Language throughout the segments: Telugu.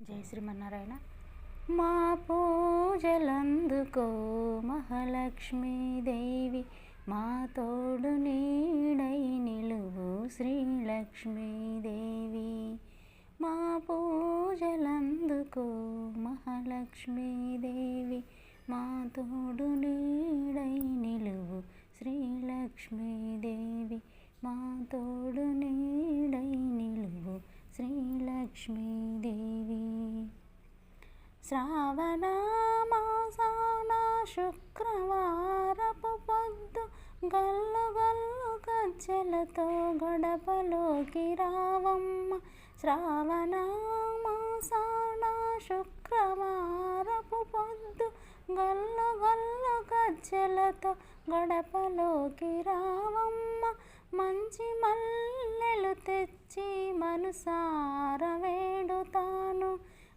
జై శ్రీమన్నారాయణ. మా పూజలందుకో మహాలక్ష్మీదేవి మా తోడు నీడై నిలువు శ్రీలక్ష్మీదేవి మా పూజలందుకో మహాలక్ష్మీదేవి మా తోడు నీడై నిలువు శ్రీలక్ష్మీదేవి మా తోడు నీడై నిలువు శ్రీలక్ష్మీదేవి శ్రావణ శుక్రవారపు పొద్దు గల్లు గల్లు కచ్చెలతో గడపలోకి రావమ్మ. శ్రావణ మాసాన శుక్రవారపు పొద్దు గల్లు గల్లు కచ్చెలతో గడపలోకి రావమ్మ. మంచి మల్లెలు తెచ్చి మనసార వేడుతా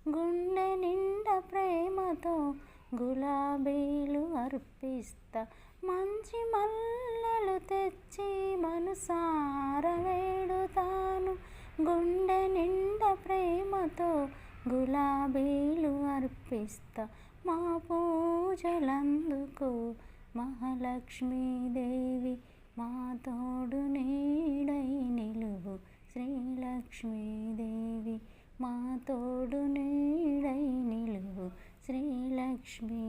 గుండె నిండా ప్రేమతో గులాబీలు అర్పిస్తా. మంచి మల్లలు తెచ్చి మనసార వేడుతాను. గుండె నిండా ప్రేమతో గులాబీలు అర్పిస్తా. మా పూజలందుకో మహాలక్ష్మీదేవి మా తోడు నీడై నిలువు శ్రీలక్ష్మీదేవి మా తోడు నీడై నిలువు శ్రీలక్ష్మీదేవి.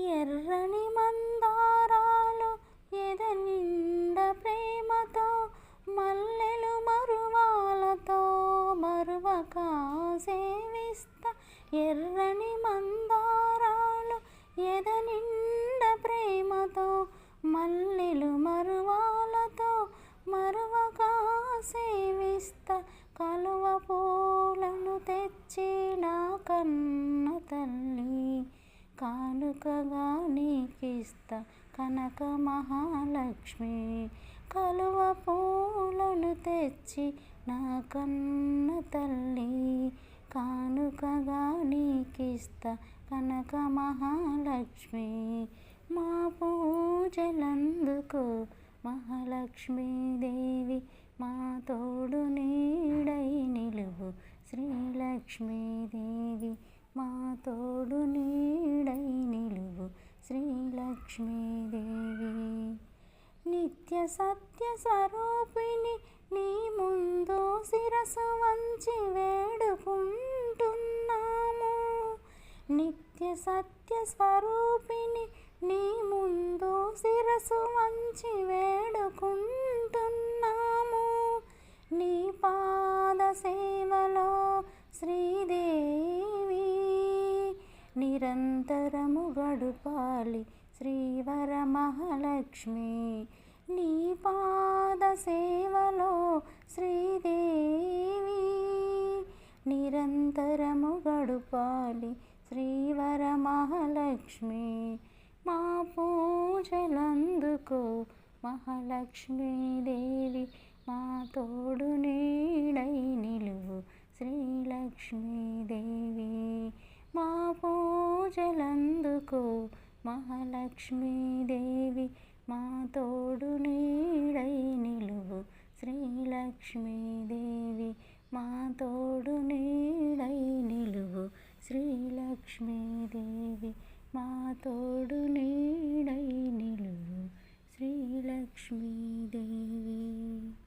ఎర్రని మందారాలు ఎద నిండ ప్రేమతో మల్లెలు మరువాలతో మరువక సేవిస్తా. ఎర్రని మందారాలు ఎద నిండ ప్రేమతో మల్లెలు మరువాలతో మరువక సేవిస్తా. కానుకగా నీకిస్తా కనక మహాలక్ష్మి. కలువ పూలను తెచ్చి నా కన్న తల్లి కానుకగా నీకిస్తా కనక మహాలక్ష్మి. మా పూజలందుకు మహాలక్ష్మీదేవి మా తోడు నీడై నిలువు శ్రీలక్ష్మీదేవి. మా తోడు నీడై నిలువు శ్రీలక్ష్మీదేవి. నిత్య సత్య స్వరూపిణి నీ ముందు శిరసు వంచి వేడుకుంటున్నాము. నిత్య సత్య స్వరూపిణి నీ ముందు శిరసు వంచి వేడుకుంటున్నాము. నీ పాద సేవలో నిరంతరము గడుపాలి శ్రీవర మహాలక్ష్మి. నీ పాద సేవలో శ్రీదేవి. నిరంతరము గడుపాలి శ్రీవర మహాలక్ష్మి. మా పూజలందుకో మహాలక్ష్మీదేవి మా తోడు నీడై నిలువు శ్రీలక్ష్మీదేవి. పూజలందుకో మహాలక్ష్మీదేవి మా తోడు నీడై నిలువు. శ్రీలక్ష్మీదేవి మా తోడు నీడై నిలువు. శ్రీలక్ష్మీదేవి మా తోడు నీడై నిలువు. శ్రీలక్ష్మీదేవి